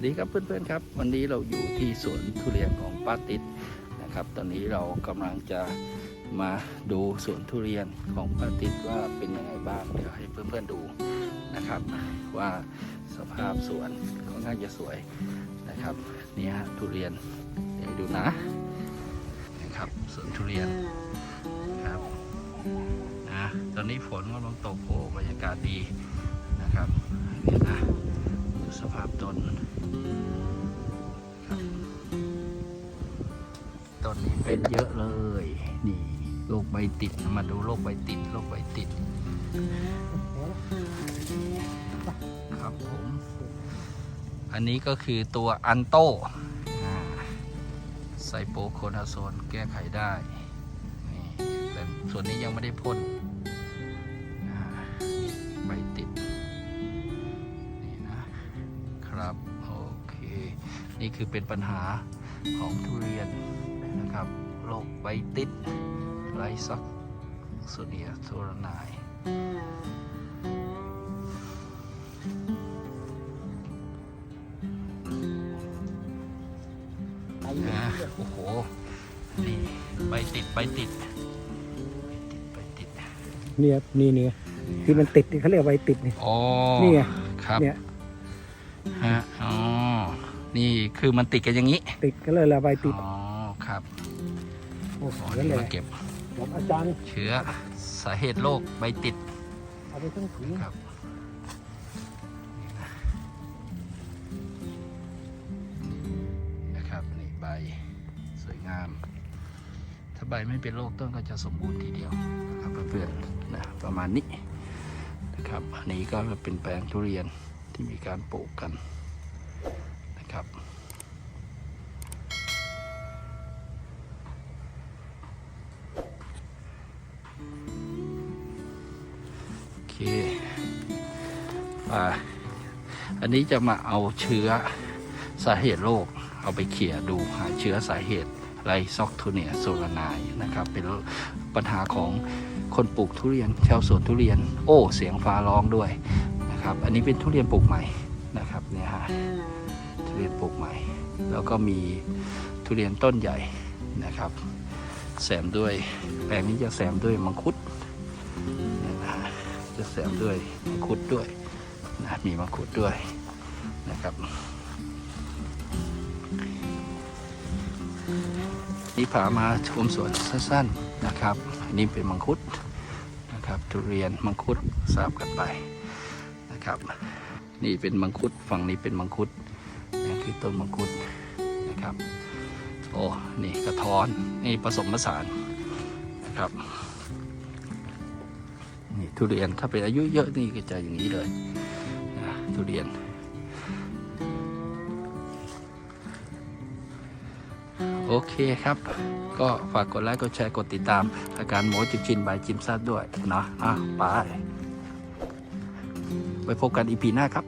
วัสดีครับเพื่อนๆครับ วันนี้เราอยู่ที่สวนทุเรียนของป้าติดนะครับ ตอนนี้เรากำลังจะมาดูสวนทุเรียนของป้าติดว่าเป็นยังไงบ้างเดี๋ยวให้เพื่อนๆดูนะครับ ว่าสภาพสวนค่อนข้างจะสวยนะครับนี่ฮะทุเรียนเดี๋ยวดูนะนะครับสวนทุเรียนครับนะตอนนี้ฝนกำลังตกโอ้บรรยากาศดีนะครับนี่นะดูสภาพต้น ต้นนี้เป็นเยอะเลย นี่โรคใบติดมาดูโรคใบติดโรคใบติด ครับผม อันนี้ก็คือตัวอันโตไซโปโคนาโซนแก้ไขได้นี่แต่ส่วนนี้ยังไม่ได้พ่นใบติด นี่นะครับ โอเค นี่คือเป็นปัญหาของทุเรียน นะครับโรคใบติดไรซักโซเดียโทรนายนะโอ้โห นี่ใบติดใบติดใบติดใบติด เนี่ยนี่เนี่ยที่มันติดนี่เขาเรียกว่าใบติดนี่อ๋อนี่ไงครับเนี่ยฮะอ๋อ นี่คือมันติดกันอย่างนี้ ติดก็เลยละใบติด อ๋อ ครับโอ้โหอ๋อนั่นนี่แหละมาเก็บบอกอาจารย์เชื้อสาเหตุโรคใบติดเอาไปทั้งถุงครับนะครับนี่ใบสวยงาม ถ้าใบไม่เป็นโรคต้นก็จะสมบูรณ์ทีเดียวนะครับเพื่อนๆนะประมาณนี้นะครับอันนี้ก็เป็นแปลงทุเรียนที่มีการปลูกกัน เคอ่าอันนี้จะมาเอาเชื้อสาเหตุโรคเอาไปเขี่ยดูหาเชื้อสาเหตุไรซอกทูเนียโซลานายนะครับ เป็นปัญหาของคนปลูกทุเรียนชาวสวนทุเรียน โอ้เสียงฟ้าร้องด้วยนะครับ อันนี้เป็นทุเรียนปลูกใหม่นะครับเนี่ยฮะทุเรียนปลูกใหม่ แล้วก็มีทุเรียนต้นใหญ่นะครับ แซมด้วยแปลงนี้จะแซมด้วยมังคุด ฮะจะแซมด้วยมังคุดด้วยนะมีมังคุดด้วยนะครับ นี่พามาชมสวนสั้นๆนะครับอันนี้เป็นมังคุดนะครับทุเรียนมังคุดทราบกันไปนะครับ นี่เป็นมังคุดฝั่งนี้เป็นมังคุดนี่คือต้นมังคุดนะครับ โอ้นี่กระท้อนนี่ผสมผสานนะครับ ทุเรียนถ้าเป็นอายุเยอะนี่ก็จะอย่างนี้เลยทุเรียน โอเคครับ ก็ฝากกดไลค์กดแชร์กดติดตาม อาการหมอจิบชินบายจิมซัดด้วยนะอะไปไปพบกันอีพีหน้าครับ